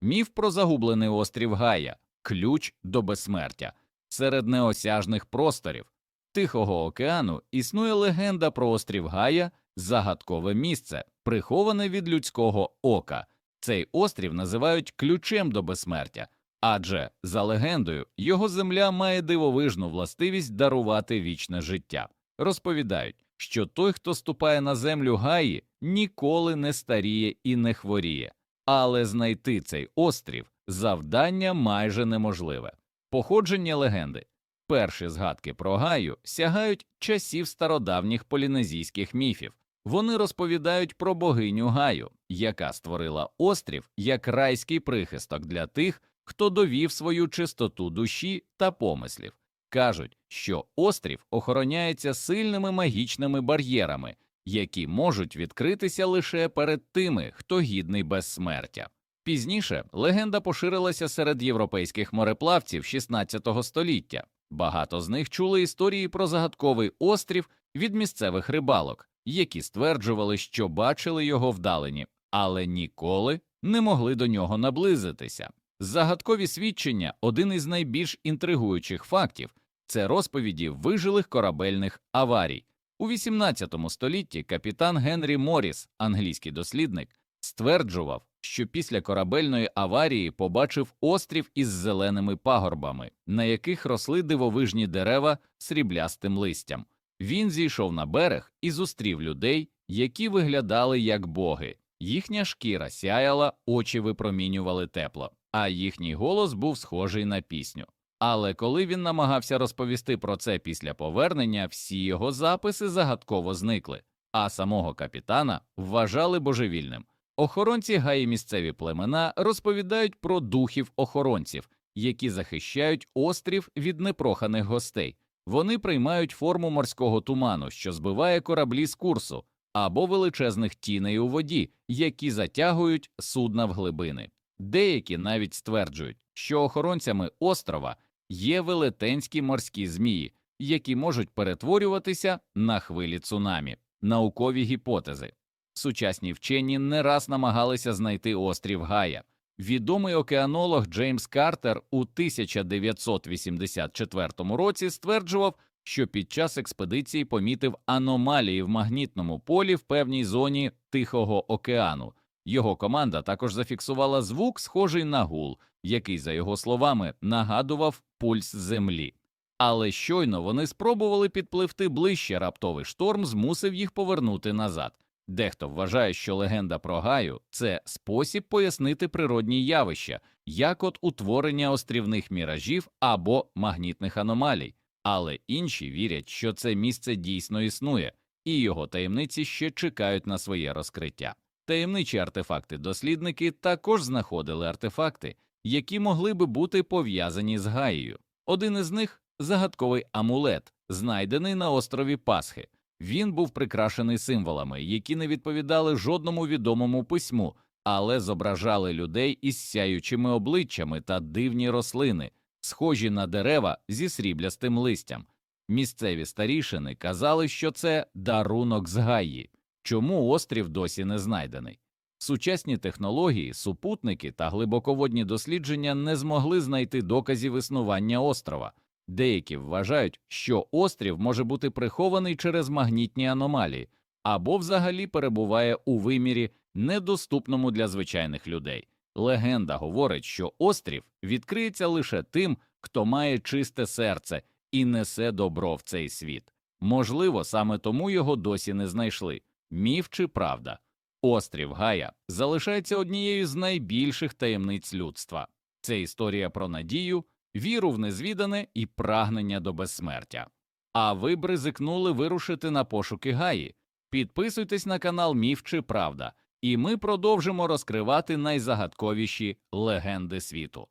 Міф про загублений острів Гая ключ до безсмертя. Серед неосяжних просторів Тихого океану існує легенда про острів Гая, загадкове місце, приховане від людського ока. Цей острів називають ключем до безсмертя, адже, за легендою, його земля має дивовижну властивість дарувати вічне життя. Розповідають, що той, хто ступає на землю Гаї, ніколи не старіє і не хворіє, але знайти цей острів завдання майже неможливе. Походження легенди. Перші згадки про Гаю сягають часів стародавніх полінезійських міфів. Вони розповідають про богиню Гаю, яка створила острів як райський прихисток для тих, хто довів свою чистоту душі та помислів. Кажуть, що острів охороняється сильними магічними бар'єрами, які можуть відкритися лише перед тими, хто гідний безсмертя. Пізніше легенда поширилася серед європейських мореплавців 16 століття. Багато з них чули історії про загадковий острів від місцевих рибалок, які стверджували, що бачили його вдалині, але ніколи не могли до нього наблизитися. Загадкові свідчення один із найбільш інтригуючих фактів це розповіді вижилих корабельних аварій. У 18 столітті капітан Генрі Моріс, англійський дослідник, стверджував, що після корабельної аварії побачив острів із зеленими пагорбами, на яких росли дивовижні дерева сріблястим листям. Він зійшов на берег і зустрів людей, які виглядали як боги. Їхня шкіра сяяла, очі випромінювали тепло, а їхній голос був схожий на пісню. Але коли він намагався розповісти про це після повернення, всі його записи загадково зникли, а самого капітана вважали божевільним. Охоронці гаї місцеві племена розповідають про духів охоронців, які захищають острів від непроханих гостей. Вони приймають форму морського туману, що збиває кораблі з курсу, або величезних тіней у воді, які затягують судна в глибини. Деякі навіть стверджують, що охоронцями острова є велетенські морські змії, які можуть перетворюватися на хвилі цунамі, наукові гіпотези. Сучасні вчені не раз намагалися знайти острів Гая. Відомий океанолог Джеймс Картер у 1984 році стверджував, що під час експедиції помітив аномалії в магнітному полі в певній зоні Тихого океану. Його команда також зафіксувала звук, схожий на гул, який, за його словами, нагадував пульс землі. Але щойно вони спробували підпливти ближче, раптовий шторм змусив їх повернути назад. Дехто вважає, що легенда про Гаю це спосіб пояснити природні явища, як от утворення острівних міражів або магнітних аномалій, але інші вірять, що це місце дійсно існує, і його таємниці ще чекають на своє розкриття. Таємничі артефакти дослідники також знаходили артефакти, які могли би бути пов'язані з Гаєю. Один із них загадковий амулет, знайдений на острові Пасхи. Він був прикрашений символами, які не відповідали жодному відомому письму, але зображали людей із сяючими обличчями та дивні рослини, схожі на дерева зі сріблястим листям. Місцеві старішини казали, що це дарунок з Гаї. Чому острів досі не знайдений? Сучасні технології, супутники та глибоководні дослідження не змогли знайти доказів існування острова. Деякі вважають, що острів може бути прихований через магнітні аномалії або взагалі перебуває у вимірі, недоступному для звичайних людей. Легенда говорить, що острів відкриється лише тим, хто має чисте серце і несе добро в цей світ. Можливо, саме тому його досі не знайшли. Міф чи правда? Острів Гая залишається однією з найбільших таємниць людства. Це історія про надію, віру в незвідане і прагнення до безсмертя. А ви б ризикнули вирушити на пошуки Гаї. Підписуйтесь на канал Міф чи Правда, і ми продовжимо розкривати найзагадковіші легенди світу.